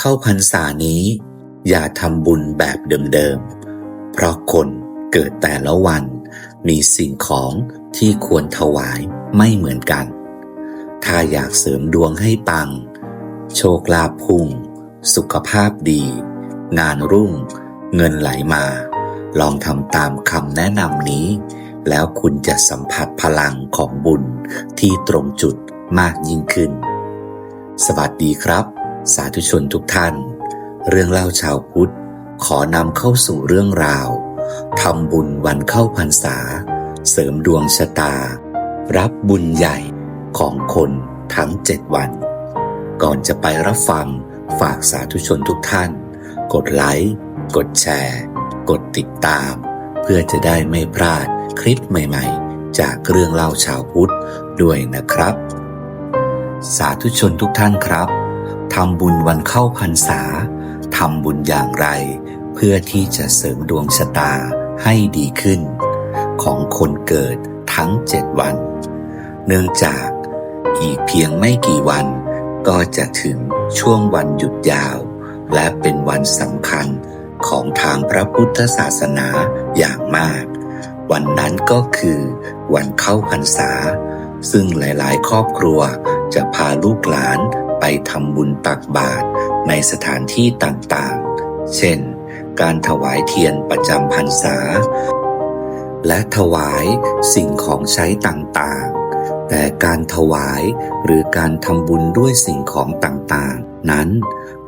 เข้าพรรษานี้ อย่าทำบุญแบบเดิมๆ เพราะคนเกิดแต่ละวัน มีสิ่งของที่ควรถวายไม่เหมือนกัน ถ้าอยากเสริมดวงให้ปัง โชคลาภพุ่ง สุขภาพดี งานรุ่ง เงินไหลมา ลองทำตามคำแนะนำนี้ แล้วคุณจะสัมผัสพลังของบุญที่ตรงจุดมากยิ่งขึ้น สวัสดีครับ สาธุชนทุกท่าน เรื่องเล่าชาวพุทธ ขอนำเข้าสู่เรื่องราวทำบุญวันเข้าพรรษา เสริมดวงชะตา รับบุญใหญ่ของคนทั้งเจ็ดวัน ก่อนจะไปรับฟังฝากสาธุชนทุกท่าน กดไลค์ กดแชร์ กดติดตาม เพื่อจะได้ไม่พลาดคลิปใหม่ๆ จากเรื่องเล่าชาวพุทธด้วยนะครับ สาธุชนทุกท่านครับ ทำบุญวันเข้าพรรษาทำบุญอย่างไร เพื่อที่จะเสริมดวงชะตาให้ดีขึ้น ของคนเกิดทั้งเจ็ดวัน เนื่องจากอีกเพียงไม่กี่วัน ก็จะถึงช่วงวันหยุดยาว และเป็นวันสำคัญของทางพระพุทธศาสนาอย่างมาก วันนั้นก็คือวันเข้าพรรษา ซึ่งหลายๆ ครอบครัวจะพาลูกหลาน ไปทำบุญตักบาตรในสถานที่ต่างๆ เช่น การถวายเทียนประจำพรรษา และถวายสิ่งของใช้ต่างๆ แต่การถวายหรือการทำบุญด้วยสิ่งของต่างๆ นั้น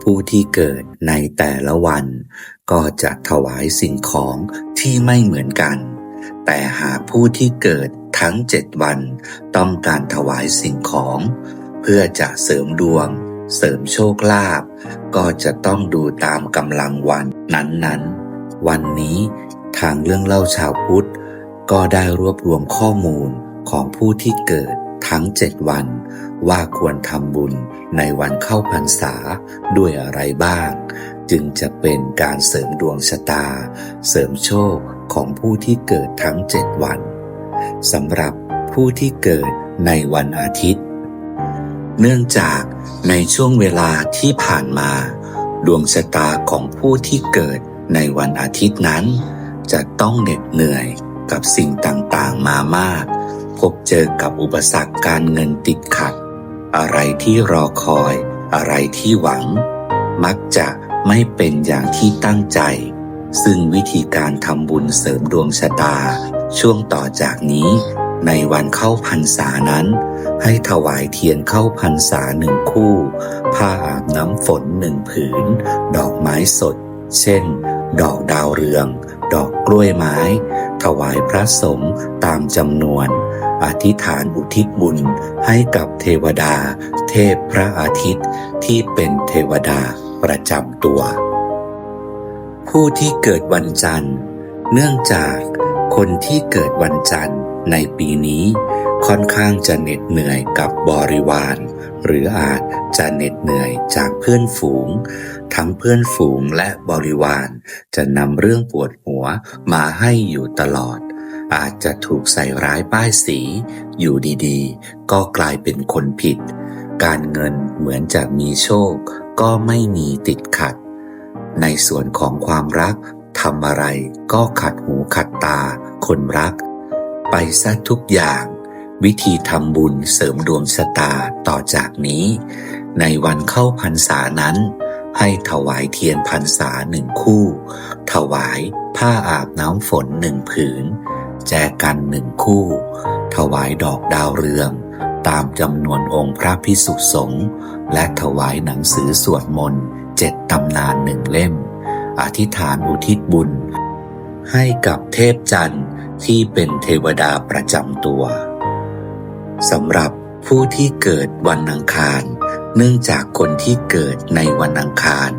ผู้ที่เกิดในแต่ละวัน ก็จะถวายสิ่งของที่ไม่เหมือนกัน แต่หากผู้ที่เกิดทั้งเจ็ดวันต้องการถวายสิ่งของ พื่อจะเสริมดวง เสริมโชคลาภก็จะต้องดูตามกำลังวันนั้นๆ วันนี้ทางเรื่องเล่าชาวพุทธ ก็ได้รวบรวมข้อมูลของผู้ที่เกิดทั้งเจ็ดวัน ว่าควรทำบุญในวันเข้าพรรษาด้วยอะไรบ้าง จึงจะเป็นการเสริมดวงชะตา เสริมโชคของผู้ที่เกิดทั้งเจ็ดวันสำหรับผู้ที่เกิดในวันอาทิตย์ เนื่องจากในช่วงเวลาที่ผ่านมา ดวงชะตาของผู้ที่เกิดในวันอาทิตย์นั้น จะต้องเหน็ดเหนื่อยกับสิ่งต่างๆมามาก พบเจอกับอุปสรรคการเงินติดขัด อะไรที่รอคอย อะไรที่หวัง มักจะไม่เป็นอย่างที่ตั้งใจ ซึ่งวิธีการทำบุญเสริมดวงชะตา ช่วงต่อจากนี้ ในวันเข้าพรรษานั้น ให้ถวายเทียนเข้าพรรษาหนึ่งคู่ ผ้าอาบน้ำฝนหนึ่งผืน ดอกไม้สด เช่น ดอกดาวเรือง ดอกกล้วยไม้ ถวายพระสงฆ์ตามจำนวน อธิษฐานอุทิศบุญให้กับเทวดา เทพพระอาทิตย์ที่เป็นเทวดาประจำตัว ผู้ที่เกิดวันจันทร์ เนื่องจากคนที่เกิดวันจันทร์ ในปีนี้ค่อนข้างจะเหน็ดเหนื่อยกับบริวาร หรืออาจจะเหน็ดเหนื่อยจากเพื่อนฝูง ทั้งเพื่อนฝูงและบริวาร จะนำเรื่องปวดหัวมาให้อยู่ตลอด อาจจะถูกใส่ร้ายป้ายสี อยู่ดีๆ ก็กลายเป็นคนผิด การเงินเหมือนจะมีโชค ก็ไม่มีติดขัด ในส่วนของความรักทำอะไรก็ขัดหูขัดตา คนรัก ไปซะทุกอย่าง วิธีทำบุญเสริมดวงชะตาต่อจากนี้ ในวันเข้าพรรษานั้น ให้ถวายเทียนพรรษาหนึ่งคู่ ถวายผ้าอาบน้ำฝนหนึ่งผืน แจกันหนึ่งคู่ ถวายดอกดาวเรือง ตามจำนวนองค์พระพิสุสงฆ์และถวายหนังสือสวดมนต์เจ็ดตำนานหนึ่งเล่ม อธิษฐานอุทิศบุญ ให้กับเทพจันทร์ ที่เป็นเทวดาประจำตัวสำหรับผู้ที่เกิดวันอังคาร เนื่องจากคนที่เกิดในวันอังคาร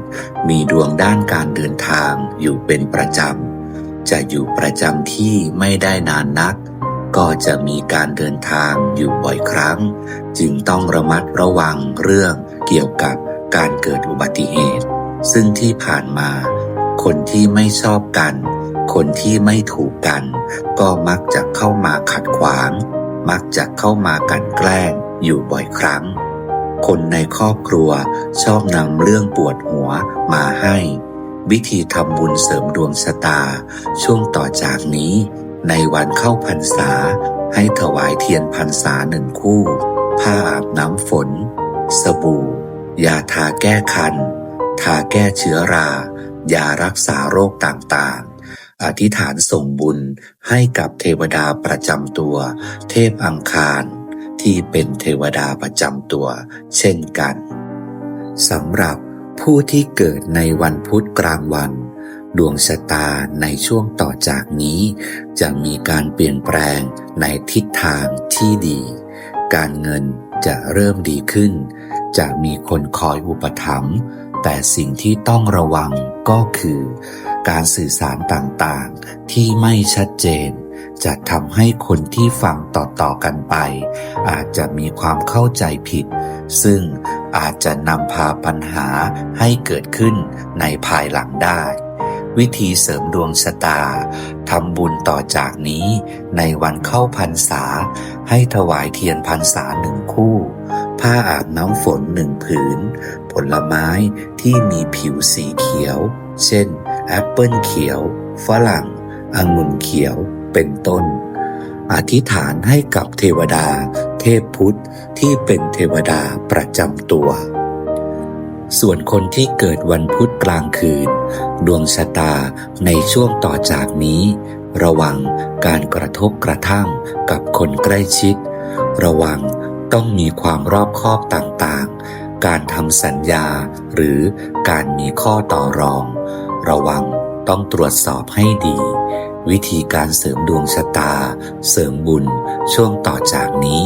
มีดวงด้านการเดินทางอยู่เป็นประจำ จะอยู่ประจำที่ไม่ได้นานนัก ก็จะมีการเดินทางอยู่บ่อยครั้ง จึงต้องระมัดระวังเรื่องเกี่ยวกับการเกิดอุบัติเหตุ ซึ่งที่ผ่านมา คนที่ไม่ชอบกัน คนที่ไม่ถูกกัน ก็มักจะเข้ามาขัดขวาง มักจะเข้ามากันแกล้งอยู่บ่อยครั้ง คนในครอบครัวชอบนำเรื่องปวดหัวมาให้ วิธีทำบุญเสริมดวงชะตา ช่วงต่อจากนี้ ในวันเข้าพรรษา ให้ถวายเทียนพรรษาหนึ่งคู่ ผ้าอาบน้ำฝน สบู่ ยาทาแก้คัน ทาแก้เชื้อรา ยารักษาโรคต่างๆ อธิษฐานส่งบุญให้กับเทวดาประจำตัว เทพอังคารที่เป็นเทวดาประจำตัว เช่นกันสำหรับผู้ที่เกิดในวันพุธกลางวัน ดวงชะตาในช่วงต่อจากนี้ จะมีการเปลี่ยนแปลงในทิศทางที่ดี การเงินจะเริ่มดีขึ้น จะมีคนคอยอุปถัมภ์ แต่สิ่งที่ต้องระวังก็คือ การสื่อสารต่างๆ ที่ไม่ชัดเจน จะทำให้คนที่ฟังต่อๆกันไป อาจจะมีความเข้าใจผิด ซึ่งอาจจะนำพาปัญหาให้เกิดขึ้นในภายหลังได้ วิธีเสริมดวงชะตาทำบุญต่อจากนี้ในวันเข้าพรรษา ให้ถวายเทียนพรรษาหนึ่งคู่ ผ้าอาบน้ำฝนหนึ่งผืน ผลไม้ที่มีผิวสีเขียว เช่น แอปเปิลเขียว ฝรั่ง องุ่นเขียว เป็นต้น อธิษฐานให้กับเทวดา เทพพุทธที่เป็นเทวดาประจำตัว ส่วนคนที่เกิดวันพุธกลางคืน ดวงชะตาในช่วงต่อจากนี้ ระวังการกระทบกระทั่งกับคนใกล้ชิด ระวัง ต้องมีความรอบคอบต่างๆ การทำสัญญาหรือการมีข้อต่อรอง ระวังต้องตรวจสอบให้ดี วิธีการเสริมดวงชะตา เสริมบุญช่วงต่อจากนี้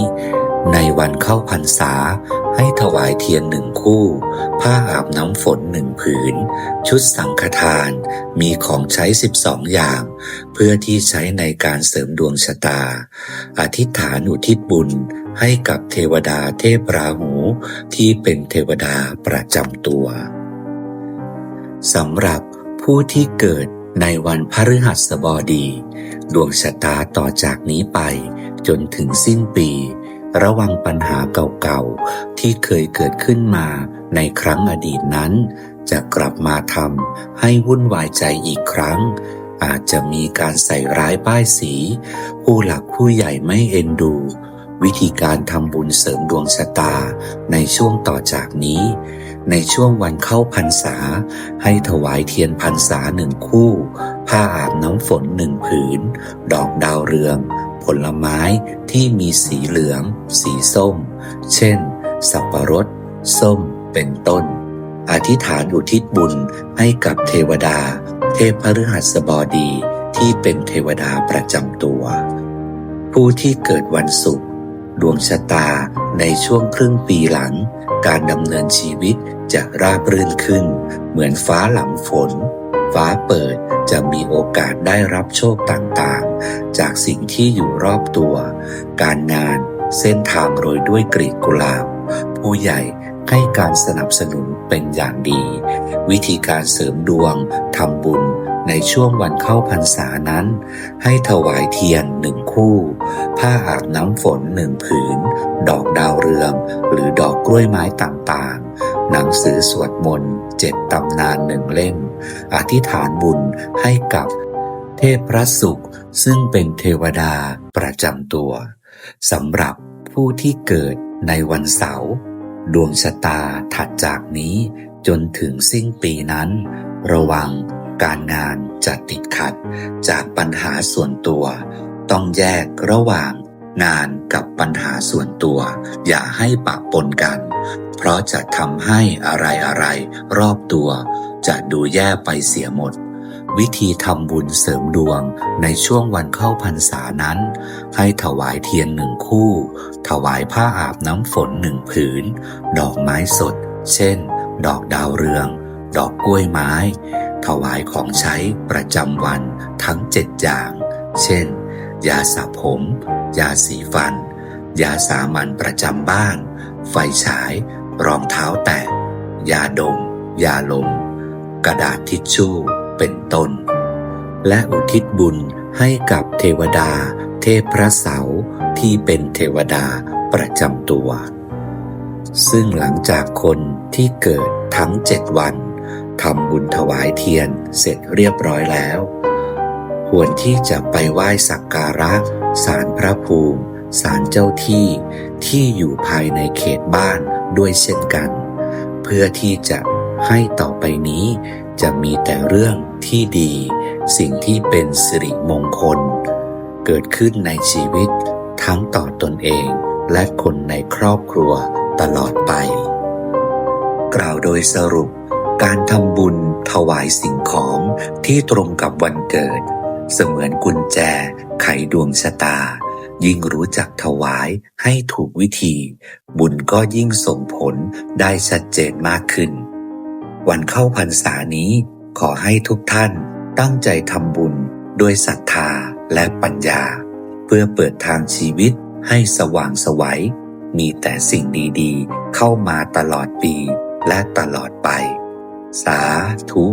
ในวันเข้าพรรษา ให้ถวายเทียนหนึ่งคู่ ผ้าอาบน้ำฝนหนึ่งผืน ชุดสังฆทาน มีของใช้ 12 อย่าง เพื่อที่ใช้ในการเสริมดวงชะตา อธิษฐานอุทิศบุญ ให้กับเทวดาเทพราหูที่เป็นเทวดาประจำตัวสำหรับผู้ที่เกิดในวันพฤหัสบดี ดวงชะตาต่อจากนี้ไป จนถึงสิ้นปี ระวังปัญหาเก่าๆ ที่เคยเกิดขึ้นมาในครั้งอดีตนั้น จะกลับมาทำให้วุ่นวายใจอีกครั้ง อาจจะมีการใส่ร้ายป้ายสี ผู้หลักผู้ใหญ่ไม่เอ็นดู วิธีการทำบุญเสริมดวงชะตาในช่วงต่อจากนี้ ในช่วงวันเข้าพรรษา ให้ถวายเทียนพรรษาหนึ่งคู่ ผ้าอาบน้ำฝนหนึ่งผืน ดอกดาวเรือง ผลไม้ที่มีสีเหลือง สีส้ม เช่น สับปะรด ส้ม เป็นต้น อธิษฐานอุทิศบุญให้กับเทวดา เทพพฤหัสบดีที่เป็นเทวดาประจำตัว ผู้ที่เกิดวันศุกร์ ดวงชะตาในช่วงครึ่งปีหลัง การดำเนินชีวิตจะราบรื่นขึ้น เหมือนฟ้าหลังฝน ฟ้าเปิดจะมีโอกาสได้รับโชคต่างๆ จากสิ่งที่อยู่รอบตัว การงานเส้นทางโรยด้วยกลีบกุหลาบ ผู้ใหญ่ให้การสนับสนุนเป็นอย่างดี วิธีการเสริมดวงทำบุญ ในช่วงวันเข้าพรรษานั้น ให้ถวายเทียนหนึ่งคู่ ผ้าอาบน้ำฝนหนึ่งผืน ดอกดาวเรือง หรือดอกกล้วยไม้ต่างๆ หนังสือสวดมนต์เจ็ดตำนานหนึ่งเล่ม อธิษฐานบุญให้กับเทพพระศุกร์ซึ่งเป็นเทวดาประจำตัวสำหรับผู้ที่เกิดในวันเสาร์ดวงชะตาถัดจากนี้จนถึงสิ้นปีนั้น ระวัง การงานจะติดขัดจากปัญหาส่วนตัว ต้องแยกระหว่างงานกับปัญหาส่วนตัว อย่าให้ปะปนกัน เพราะจะทำให้อะไรอะไรรอบตัว จะดูแย่ไปเสียหมด วิธีทำบุญเสริมดวงในช่วงวันเข้าพรรษานั้น ให้ถวายเทียนหนึ่งคู่ ถวายผ้าอาบน้ำฝนหนึ่งผืน ดอกไม้สด เช่น ดอกดาวเรือง ดอกกล้วยไม้ ถวายของใช้ประจำวันทั้งเจ็ดอย่าง เช่น ยาสระผม ยาสีฟัน ยาสามัญประจำบ้าน ไฟฉาย รองเท้าแตะ ยาดม ยาลม กระดาษทิชชู่ เป็นต้น และอุทิศบุญให้กับเทวดา เทพพระเสาที่เป็นเทวดาประจำตัว ซึ่งหลังจากคนที่เกิดทั้งเจ็ดวัน ทำบุญถวายเทียนเสร็จเรียบร้อยแล้ว ควรที่จะไปไหว้สักการะศาลพระภูมิศาลเจ้าที่ที่อยู่ภายในเขตบ้านด้วยเช่นกัน เพื่อที่จะให้ต่อไปนี้จะมีแต่เรื่องที่ดี สิ่งที่เป็นสิริมงคล เกิดขึ้นในชีวิตทั้งต่อตนเองและคนในครอบครัวตลอดไป กล่าวโดยสรุป การทำบุญถวายสิ่งของที่ตรงกับวันเกิด เสมือนกุญแจ ไขดวงชะตา ยิ่งรู้จักถวายให้ถูกวิธี บุญก็ยิ่งส่งผลได้ชัดเจนมากขึ้น วันเข้าพรรษานี้ขอให้ทุกท่านตั้งใจทำบุญด้วยศรัทธาและปัญญา เพื่อเปิดทางชีวิตให้สว่างไสวัยมีแต่สิ่งดีๆ เข้ามาตลอดปีและตลอดไป สาธุ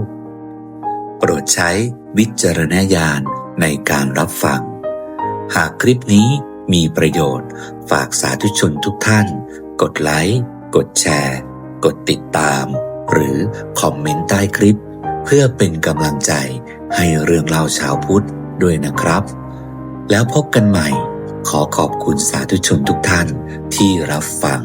โปรดใช้วิจารณญาณในการรับฟัง หากคลิปนี้มีประโยชน์ฝากสาธุชนทุกท่าน กดไลค์ กดแชร์ กดติดตาม หรือคอมเมนต์ใต้คลิป เพื่อเป็นกำลังใจให้เรื่องเล่าชาวพุทธด้วยนะครับ แล้วพบกันใหม่ ขอขอบคุณสาธุชนทุกท่านที่รับฟัง